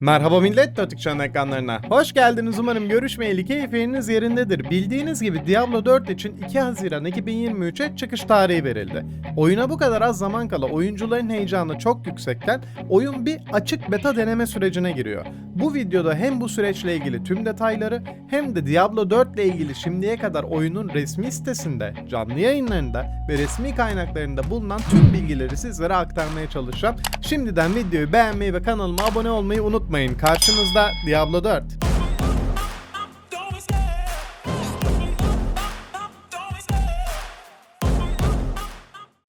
Merhaba millet Notikcan ekranlarına. Hoş geldiniz umarım görüşmeyeli keyfiniz yerindedir. Bildiğiniz gibi Diablo 4 için 2 Haziran 2023'e çıkış tarihi verildi. Oyuna bu kadar az zaman kala oyuncuların heyecanı çok yüksekken oyun bir açık beta deneme sürecine giriyor. Bu videoda hem bu süreçle ilgili tüm detayları hem de Diablo 4 ile ilgili şimdiye kadar oyunun resmi sitesinde, canlı yayınlarında ve resmi kaynaklarında bulunan tüm bilgileri sizlere aktarmaya çalışacağım. Şimdiden videoyu beğenmeyi ve kanalıma abone olmayı unutmayın. Karşınızda Diablo 4.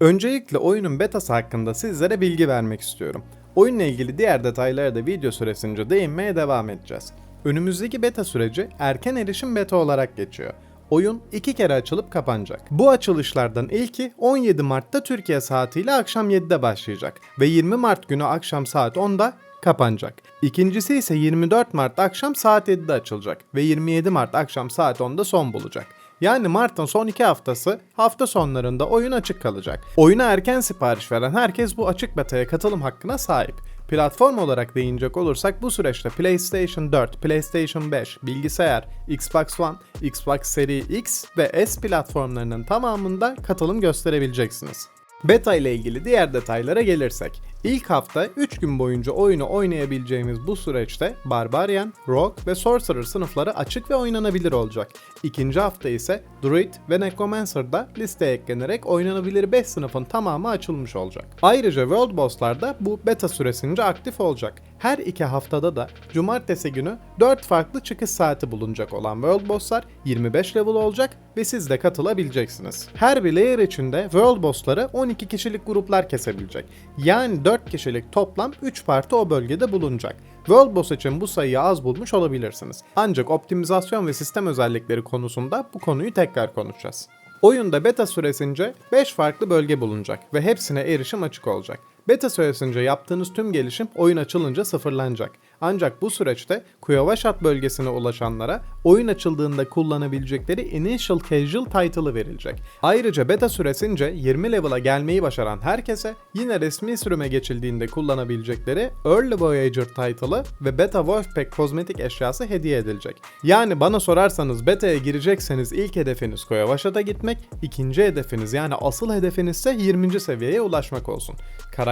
Öncelikle oyunun betası hakkında sizlere bilgi vermek istiyorum. Oyunla ilgili diğer detaylara da video süresince değinmeye devam edeceğiz. Önümüzdeki beta süreci erken erişim beta olarak geçiyor. Oyun iki kere açılıp kapanacak. Bu açılışlardan ilki 17 Mart'ta Türkiye saatiyle akşam 7'de başlayacak ve 20 Mart günü akşam saat 10'da kapanacak. İkincisi ise 24 Mart akşam saat 7'de açılacak ve 27 Mart akşam saat 10'da son bulacak. Yani Mart'ın son iki haftası hafta sonlarında oyun açık kalacak. Oyuna erken sipariş veren herkes bu açık beta'ya katılım hakkına sahip. Platform olarak değinecek olursak bu süreçte PlayStation 4, PlayStation 5, bilgisayar, Xbox One, Xbox Series X ve S platformlarının tamamında katılım gösterebileceksiniz. Beta ile ilgili diğer detaylara gelirsek, ilk hafta 3 gün boyunca oyunu oynayabileceğimiz bu süreçte Barbarian, Rogue ve Sorcerer sınıfları açık ve oynanabilir olacak. İkinci hafta ise Druid ve Necromancer da listeye eklenerek oynanabilir 5 sınıfın tamamı açılmış olacak. Ayrıca World Boss'lar da bu beta süresince aktif olacak. Her iki haftada da cumartesi günü 4 farklı çıkış saati bulunacak olan World Boss'lar 25 level olacak ve siz de katılabileceksiniz. Her bir layer içinde World Boss'ları 12 kişilik gruplar kesebilecek. Yani 4 kişilik toplam 3 parti o bölgede bulunacak. World Boss için bu sayıyı az bulmuş olabilirsiniz. Ancak optimizasyon ve sistem özellikleri konusunda bu konuyu tekrar konuşacağız. Oyunda beta süresince 5 farklı bölge bulunacak ve hepsine erişim açık olacak. Beta süresince yaptığınız tüm gelişim oyun açılınca sıfırlanacak. Ancak bu süreçte Kuyavaşat bölgesine ulaşanlara oyun açıldığında kullanabilecekleri Initial Casual title'ı verilecek. Ayrıca beta süresince 20 level'a gelmeyi başaran herkese yine resmi sürüme geçildiğinde kullanabilecekleri Early Voyager title'ı ve Beta Wolf Pack kozmetik eşyası hediye edilecek. Yani bana sorarsanız beta'ya girecekseniz ilk hedefiniz Kuyavaşat'a gitmek, ikinci hedefiniz yani asıl hedefiniz ise 20. seviyeye ulaşmak olsun.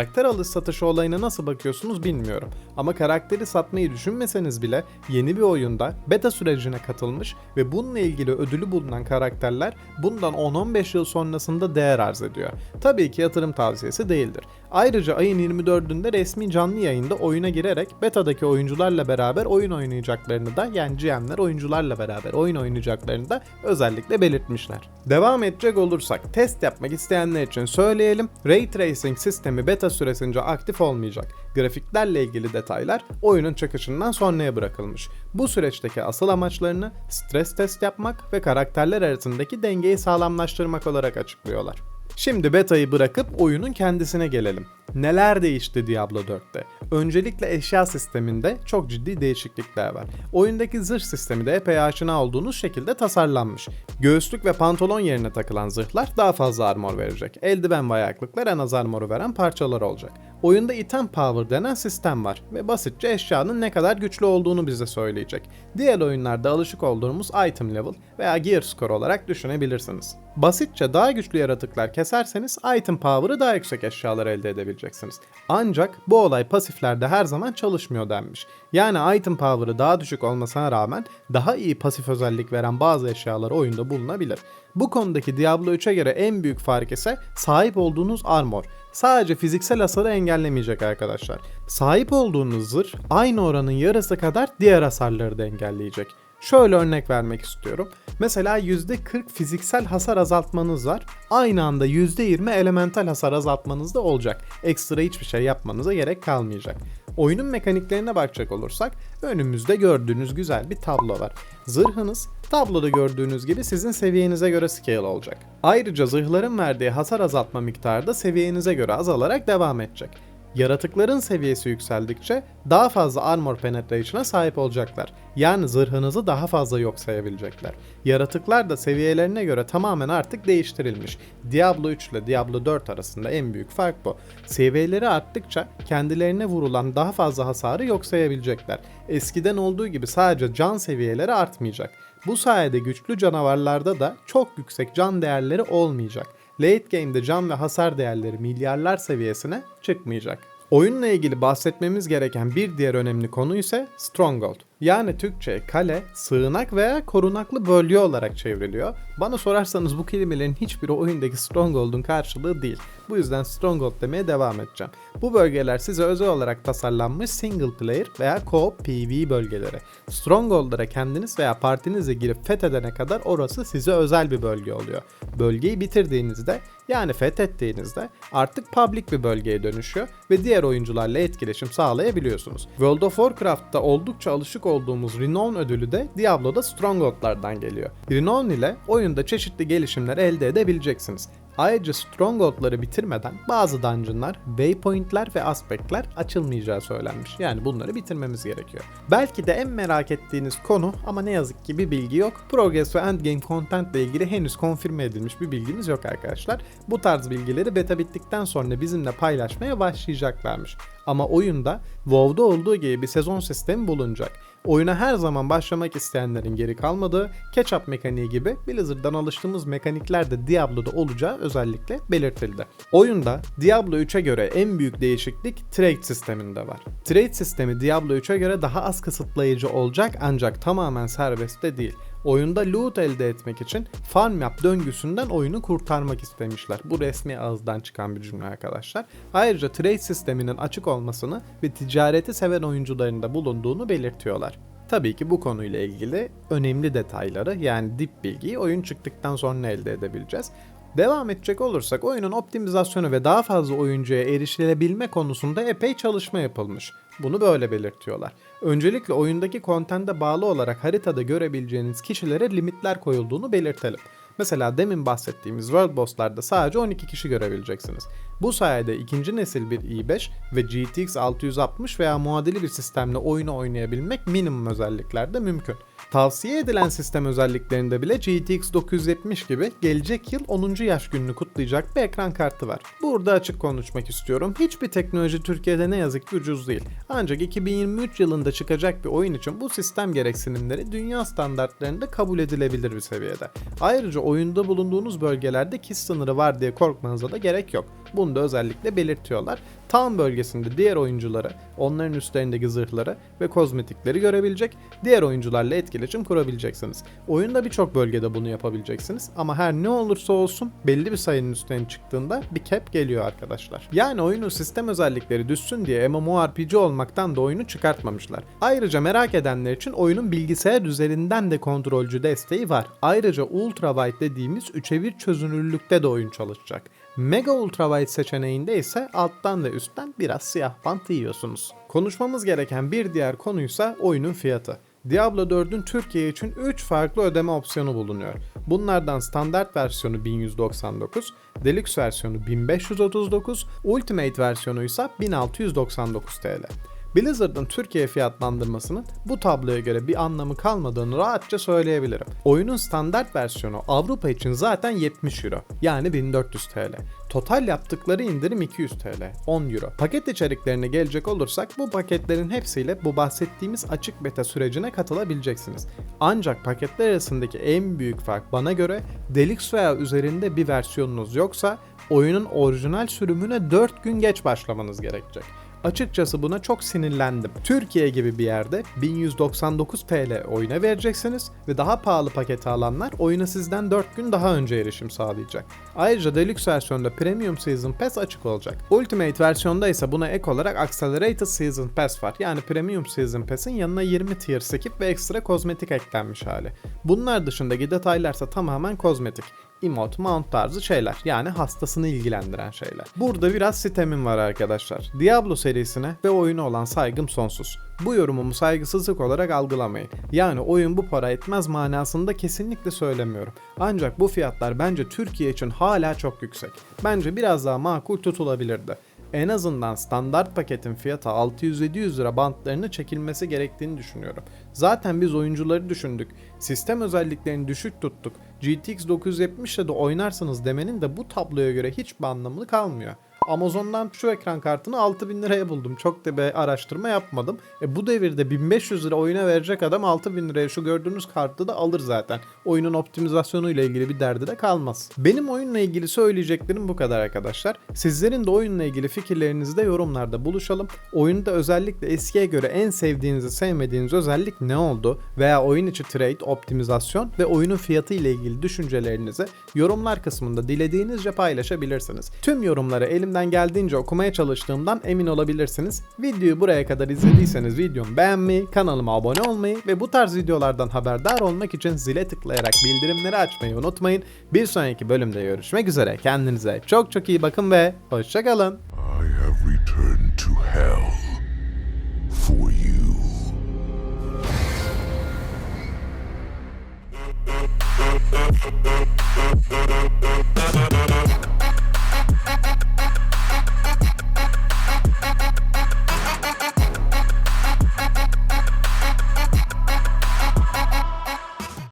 Karakter alış satışı olayına nasıl bakıyorsunuz bilmiyorum. Ama karakteri satmayı düşünmeseniz bile yeni bir oyunda beta sürecine katılmış ve bununla ilgili ödülü bulunan karakterler bundan 10-15 yıl sonrasında değer arz ediyor. Tabii ki yatırım tavsiyesi değildir. Ayrıca ayın 24'ünde resmi canlı yayında oyuna girerek betadaki oyuncularla beraber oyun oynayacaklarını da yani GM'ler oyuncularla beraber oyun oynayacaklarını da özellikle belirtmişler. Devam edecek olursak test yapmak isteyenler için söyleyelim. Ray Tracing sistemi beta süresince aktif olmayacak. Grafiklerle ilgili detaylar oyunun çıkışından sonraya bırakılmış. Bu süreçteki asıl amaçlarını stres test yapmak ve karakterler arasındaki dengeyi sağlamlaştırmak olarak açıklıyorlar. Şimdi beta'yı bırakıp oyunun kendisine gelelim. Neler değişti Diablo 4'te? Öncelikle eşya sisteminde çok ciddi değişiklikler var. Oyundaki zırh sistemi de epey aşina olduğunuz şekilde tasarlanmış. Göğüslük ve pantolon yerine takılan zırhlar daha fazla armor verecek. Eldiven ve ayaklıklar en az armoru veren parçalar olacak. Oyunda item power denen sistem var ve basitçe eşyanın ne kadar güçlü olduğunu bize söyleyecek. Diğer oyunlarda alışık olduğumuz item level veya gear score olarak düşünebilirsiniz. Basitçe daha güçlü yaratıklar keserseniz item power'ı daha yüksek eşyalar elde edebileceksiniz. Ancak bu olay pasiflerde her zaman çalışmıyor denmiş. Yani item power'ı daha düşük olmasına rağmen daha iyi pasif özellik veren bazı eşyalar oyunda bulunabilir. Bu konudaki Diablo 3'e göre en büyük fark ise sahip olduğunuz armor. Sadece fiziksel hasarı engellemeyecek arkadaşlar. Sahip olduğunuz zırh aynı oranın yarısı kadar diğer hasarları da engelleyecek. Şöyle örnek vermek istiyorum. Mesela %40 fiziksel hasar azaltmanız var. Aynı anda %20 elemental hasar azaltmanız da olacak. Ekstra hiçbir şey yapmanıza gerek kalmayacak. Oyunun mekaniklerine bakacak olursak önümüzde gördüğünüz güzel bir tablo var. Zırhınız tabloda gördüğünüz gibi sizin seviyenize göre scale olacak. Ayrıca zırhların verdiği hasar azaltma miktarı da seviyenize göre azalarak devam edecek. Yaratıkların seviyesi yükseldikçe daha fazla armor penetration'a sahip olacaklar. Yani zırhınızı daha fazla yok sayabilecekler. Yaratıklar da seviyelerine göre tamamen artık değiştirilmiş. Diablo 3 ile Diablo 4 arasında en büyük fark bu. Seviyeleri arttıkça kendilerine vurulan daha fazla hasarı yok sayabilecekler. Eskiden olduğu gibi sadece can seviyeleri artmayacak. Bu sayede güçlü canavarlarda da çok yüksek can değerleri olmayacak. Late game'de can ve hasar değerleri milyarlar seviyesine çıkmayacak. Oyunla ilgili bahsetmemiz gereken bir diğer önemli konu ise Stronghold. Yani Türkçe kale, sığınak veya korunaklı bölge olarak çevriliyor. Bana sorarsanız bu kelimelerin hiçbiri oyundaki Stronghold'un karşılığı değil. Bu yüzden Stronghold demeye devam edeceğim. Bu bölgeler size özel olarak tasarlanmış single player veya co-op PvE bölgeleri. Stronghold'lara kendiniz veya partinize girip fethedene kadar orası size özel bir bölge oluyor. Bölgeyi bitirdiğinizde yani fethettiğinizde artık public bir bölgeye dönüşüyor ve diğer oyuncularla etkileşim sağlayabiliyorsunuz. World of Warcraft'ta oldukça alışık olduğumuz Renown ödülü de Diablo'da Stronghold'lardan geliyor. Renown ile oyunda çeşitli gelişimler elde edebileceksiniz. Ayrıca Stronghold'ları bitirmeden bazı dungeonlar, waypointler ve aspektler açılmayacağı söylenmiş. Yani bunları bitirmemiz gerekiyor. Belki de en merak ettiğiniz konu ama ne yazık ki bir bilgi yok. Progress ve endgame content ile ilgili henüz konfirme edilmiş bir bilgimiz yok arkadaşlar. Bu tarz bilgileri beta bittikten sonra bizimle paylaşmaya başlayacaklarmış. Ama oyunda WoW'da olduğu gibi bir sezon sistemi bulunacak. Oyuna her zaman başlamak isteyenlerin geri kalmadığı, catch-up mekaniği gibi Blizzard'dan alıştığımız mekanikler de Diablo'da olacağı özellikle belirtildi. Oyunda Diablo 3'e göre en büyük değişiklik trade sisteminde var. Trade sistemi Diablo 3'e göre daha az kısıtlayıcı olacak ancak tamamen serbest de değil. Oyunda loot elde etmek için farm yap döngüsünden oyunu kurtarmak istemişler. Bu resmi ağızdan çıkan bir cümle arkadaşlar. Ayrıca trade sisteminin açık olmasını ve ticareti seven oyuncuların da bulunduğunu belirtiyorlar. Tabii ki bu konuyla ilgili önemli detayları yani dip bilgiyi oyun çıktıktan sonra elde edebileceğiz. Devam edecek olursak oyunun optimizasyonu ve daha fazla oyuncuya erişilebilme konusunda epey çalışma yapılmış. Bunu böyle belirtiyorlar. Öncelikle oyundaki kontente bağlı olarak haritada görebileceğiniz kişilere limitler koyulduğunu belirtelim. Mesela demin bahsettiğimiz World Boss'larda sadece 12 kişi görebileceksiniz. Bu sayede ikinci nesil bir i5 ve GTX 660 veya muadili bir sistemle oyunu oynayabilmek minimum özelliklerde mümkün. Tavsiye edilen sistem özelliklerinde bile GTX 970 gibi gelecek yıl 10. yaş gününü kutlayacak bir ekran kartı var. Burada açık konuşmak istiyorum. Hiçbir teknoloji Türkiye'de ne yazık ki ucuz değil. Ancak 2023 yılında çıkacak bir oyun için bu sistem gereksinimleri dünya standartlarında kabul edilebilir bir seviyede. Ayrıca oyunda bulunduğunuz bölgelerde kis sınırı var diye korkmanıza da gerek yok. Bunu da özellikle belirtiyorlar. Town bölgesinde diğer oyuncuları, onların üstlerindeki zırhları ve kozmetikleri görebilecek, diğer oyuncularla etkileşim kurabileceksiniz. Oyunda birçok bölgede bunu yapabileceksiniz ama her ne olursa olsun belli bir sayının üstüne çıktığında bir cap geliyor arkadaşlar. Yani oyunun sistem özellikleri düşsün diye MMORPG olmaktan da oyunu çıkartmamışlar. Ayrıca merak edenler için oyunun bilgisayar üzerinden de kontrolcü desteği var. Ayrıca ultrawide dediğimiz 3'e 1 çözünürlükte de oyun çalışacak. Mega Ultrawide seçeneğinde ise alttan ve üstten biraz siyah bant yiyorsunuz. Konuşmamız gereken bir diğer konuysa oyunun fiyatı. Diablo 4'ün Türkiye için 3 farklı ödeme opsiyonu bulunuyor. Bunlardan standart versiyonu 1199, Deluxe versiyonu 1539, Ultimate versiyonu ise 1699 TL. Blizzard'ın Türkiye fiyatlandırmasının bu tabloya göre bir anlamı kalmadığını rahatça söyleyebilirim. Oyunun standart versiyonu Avrupa için zaten 70 euro yani 1400 TL. Total yaptıkları indirim 200 TL, 10 euro. Paket içeriklerine gelecek olursak bu paketlerin hepsiyle bu bahsettiğimiz açık beta sürecine katılabileceksiniz. Ancak paketler arasındaki en büyük fark bana göre Deluxe veya üzerinde bir versiyonunuz yoksa oyunun orijinal sürümüne 4 gün geç başlamanız gerekecek. Açıkçası buna çok sinirlendim. Türkiye gibi bir yerde 1199 TL oyuna vereceksiniz ve daha pahalı paketi alanlar oyuna sizden 4 gün daha önce erişim sağlayacak. Ayrıca Deluxe versiyonda Premium Season Pass açık olacak. Ultimate versiyonda ise buna ek olarak Accelerated Season Pass var. Yani Premium Season Pass'in yanına 20 tier skip ve ekstra kozmetik eklenmiş hali. Bunlar dışındaki detaylarsa tamamen kozmetik emote, mount tarzı şeyler. Yani hastasını ilgilendiren şeyler. Burada biraz sitemim var arkadaşlar. Diablo serisine ve oyuna olan saygım sonsuz. Bu yorumumu saygısızlık olarak algılamayın. Yani oyun bu para etmez manasında kesinlikle söylemiyorum. Ancak bu fiyatlar bence Türkiye için hala çok yüksek. Bence biraz daha makul tutulabilirdi. En azından standart paketin fiyatı 600-700 lira bantlarını çekilmesi gerektiğini düşünüyorum. Zaten biz oyuncuları düşündük. Sistem özelliklerini düşük tuttuk. GTX 970 ile de oynarsınız demenin de bu tabloya göre hiçbir anlamı kalmıyor. Amazon'dan şu ekran kartını 6000 liraya buldum. Çok da bir araştırma yapmadım. E bu devirde 1500 lira oyuna verecek adam 6000 liraya şu gördüğünüz kartı da alır zaten. Oyunun optimizasyonu ile ilgili bir derdi de kalmaz. Benim oyunla ilgili söyleyeceklerim bu kadar arkadaşlar. Sizlerin de oyunla ilgili fikirlerinizi de yorumlarda buluşalım. Oyunda özellikle eskiye göre en sevdiğinizi sevmediğiniz özellik ne oldu? Veya oyun içi trade, optimizasyon ve oyunun fiyatı ile ilgili düşüncelerinizi yorumlar kısmında dilediğinizce paylaşabilirsiniz. Tüm yorumları elimden geldiğince okumaya çalıştığımdan emin olabilirsiniz. Videoyu buraya kadar izlediyseniz videomu beğenmeyi, kanalıma abone olmayı ve bu tarz videolardan haberdar olmak için zile tıklayarak bildirimleri açmayı unutmayın. Bir sonraki bölümde görüşmek üzere. Kendinize çok çok iyi bakın ve hoşçakalın. I have returned to hell.